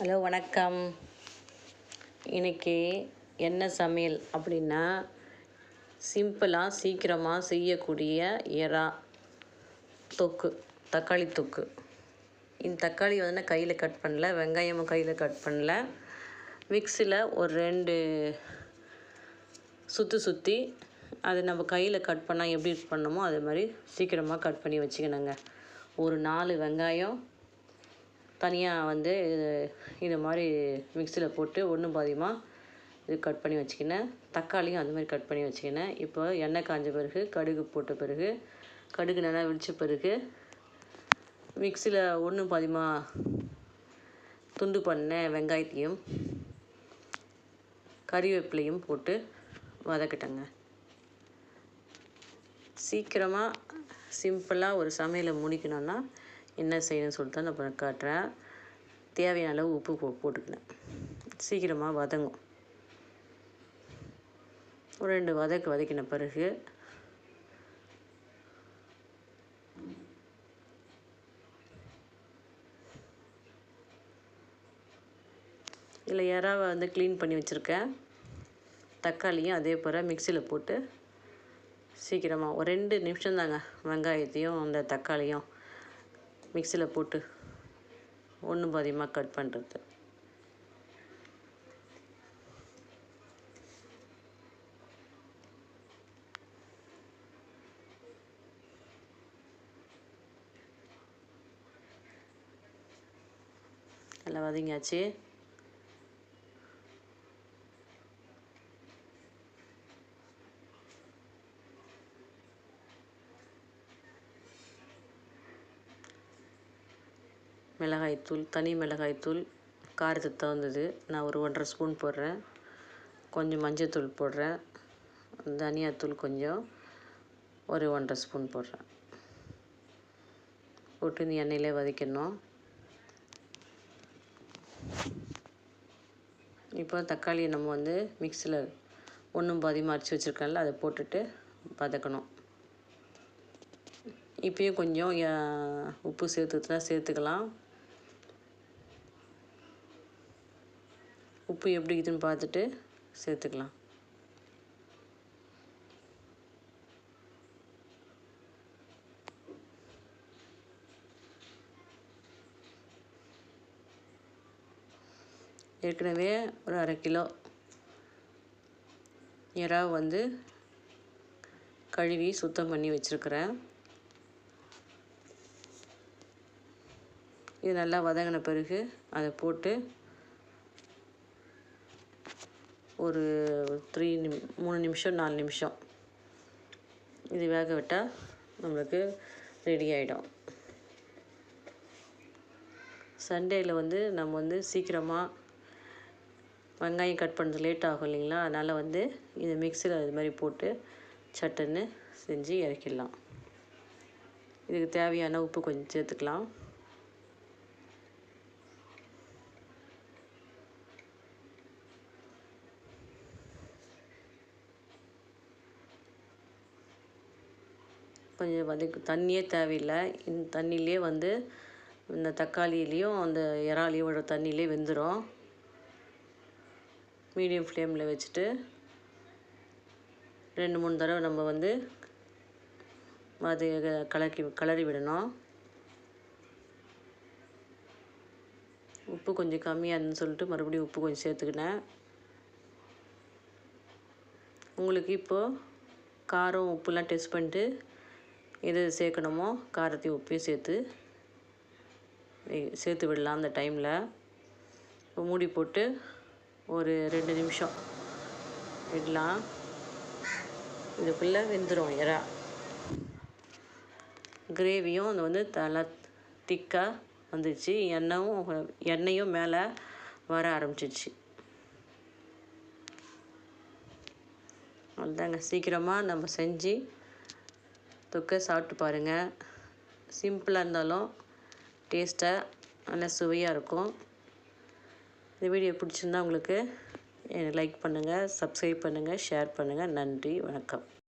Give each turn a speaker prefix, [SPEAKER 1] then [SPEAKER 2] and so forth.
[SPEAKER 1] Hello வணக்கம். இன்றைக்கி என்ன சமையல் அப்படின்னா சிம்பிளாக சீக்கிரமாக செய்யக்கூடிய எறா தொக்கு தக்காளி தொக்கு. இந்த தக்காளி வந்து நான் கையில் கட் பண்ணல வெங்காயமும் கையில் கட் பண்ணல. மிக்ஸியில் ஒரு ரெண்டு சுற்றி சுற்றி அது நம்ம கையில் கட் பண்ணால் எப்படி பண்ணணுமோ அதே மாதிரி சீக்கிரமாக கட் பண்ணி வச்சுக்கணுங்க. ஒரு நாலு வெங்காயம் தனியாக வந்து இது மாதிரி மிக்சியில் போட்டு ஒன்று பாதியமாக இது கட் பண்ணி வச்சுக்கினேன். தக்காளியும் அது மாதிரி கட் பண்ணி வச்சுக்கினேன். இப்போ எண்ணெய் காஞ்ச பிறகு கடுகு போட்ட பிறகு கடுகு நல்லா வெடித்த பிறகு மிக்சியில் ஒன்று பாதியமாக துண்டு பண்ண வெங்காயத்தையும் கறிவேப்பிலையும் போட்டு வதக்கிட்டேங்க. சீக்கிரமாக சிம்பிளாக ஒரு சமையலை முடிக்கணும்னா என்ன செய்யணும்னு சொல்லிட்டு தான் நான் காட்டுறேன். தேவையான அளவு உப்பு போ போட்டுக்கினேன் சீக்கிரமாக வதங்கும். ஒரு ரெண்டு வதக்கு வதக்கின பிறகு இல்லை இறாவை வந்து க்ளீன் பண்ணி வச்சுருக்கேன். தக்காளியும் அதே போல் மிக்சியில் போட்டு சீக்கிரமாக ஒரு ரெண்டு நிமிஷம் தாங்க வெங்காயத்தையும் அந்த தக்காளியும் மிக்சியில் போட்டு ஒன்றும் பாதியமாக கட் பண்ணுறது நல்லா வதங்கியாச்சு. மிளகாய்த்தூள் தனி மிளகாய்த்தூள் காரத்துக்கு தகுந்தது. நான் ஒரு ஒன்றரை ஸ்பூன் போடுறேன். கொஞ்சம் மஞ்சத்தூள் போடுறேன். தனியாத்தூள் கொஞ்சம் ஒரு ஒன்றரை ஸ்பூன் போடுறேன். போட்டு இந்த எண்ணெயிலே வதக்கணும் இப்போ தக்காளியை நம்ம வந்து மிக்சியில் ஒன்றும் பாதியமாக அரைச்சி வச்சுருக்கேன்ல அதை போட்டுட்டு வதக்கணும். இப்பயும் கொஞ்சம் உப்பு சேர்த்துட்டுனா சேர்த்துக்கலாம். உப்பு எப்படி இருக்குதுன்னு பார்த்துட்டு சேர்த்துக்கலாம். ஏற்கனவே ஒரு அரை கிலோ இறா வந்து கழுவி சுத்தம் பண்ணி வச்சுருக்கிறேன். இது நல்லா வதங்கின பிறகு அதை போட்டு ஒரு த்ரீ நிம் மூணு நிமிஷம் நாலு நிமிஷம். இது வேக விட்டால் நம்மளுக்கு ரெடி ஆகிடும் சண்டேயில் வந்து நம்ம வந்து சீக்கிரமாக வெங்காயம் கட் பண்ணுறது லேட் ஆகும் இல்லைங்களா? அதனால் வந்து இந்த மிக்சியில் அது மாதிரி போட்டு சட்டுன்னு செஞ்சு இறக்கிடலாம். இதுக்கு தேவையான உப்பு கொஞ்சம் சேர்த்துக்கலாம். கொஞ்சம் வதக்கி தண்ணியே தேவையில்லை. இந்த தண்ணியிலே வந்து இந்த தக்காளியிலையும் அந்த இறாலியோட தண்ணியிலே வெந்துடும் மீடியம் ஃப்ளேமில் வச்சுட்டு ரெண்டு மூணு தடவை நம்ம வந்து அது கலக்கி கலரி விடணும். உப்பு கொஞ்சம் கம்மியாக இருந்துன்னு சொல்லிட்டு மறுபடியும் உப்பு கொஞ்சம் சேர்த்துக்கினேன். உங்களுக்கு இப்போது காரம் உப்புலாம் டெஸ்ட் பண்ணிட்டு எது சேர்க்கணுமோ காரத்தையும் உப்பையும் சேர்த்து சேர்த்து விடலாம் அந்த டைமில் இப்போ மூடி போட்டு ஒரு ரெண்டு நிமிஷம் விடலாம். இதுக்குள்ளே வெந்துடும் இறா கிரேவியும் அது வந்து தலை திக்காக வந்துச்சு. எண்ணெயும் எண்ணெயும் மேலே வர ஆரம்பிச்சிச்சு. அதுதாங்க சீக்கிரமாக நம்ம செஞ்சு தொக்கை சாப்பிட்டு பாருங்கள் சிம்பிளாக இருந்தாலும் டேஸ்ட்டாக நல்லா சுவையாக இருக்கும். இந்த வீடியோ பிடிச்சிருந்தா உங்களுக்கு லைக் பண்ணுங்கள் சப்ஸ்கிரைப் பண்ணுங்கள் ஷேர் பண்ணுங்கள் நன்றி வணக்கம்.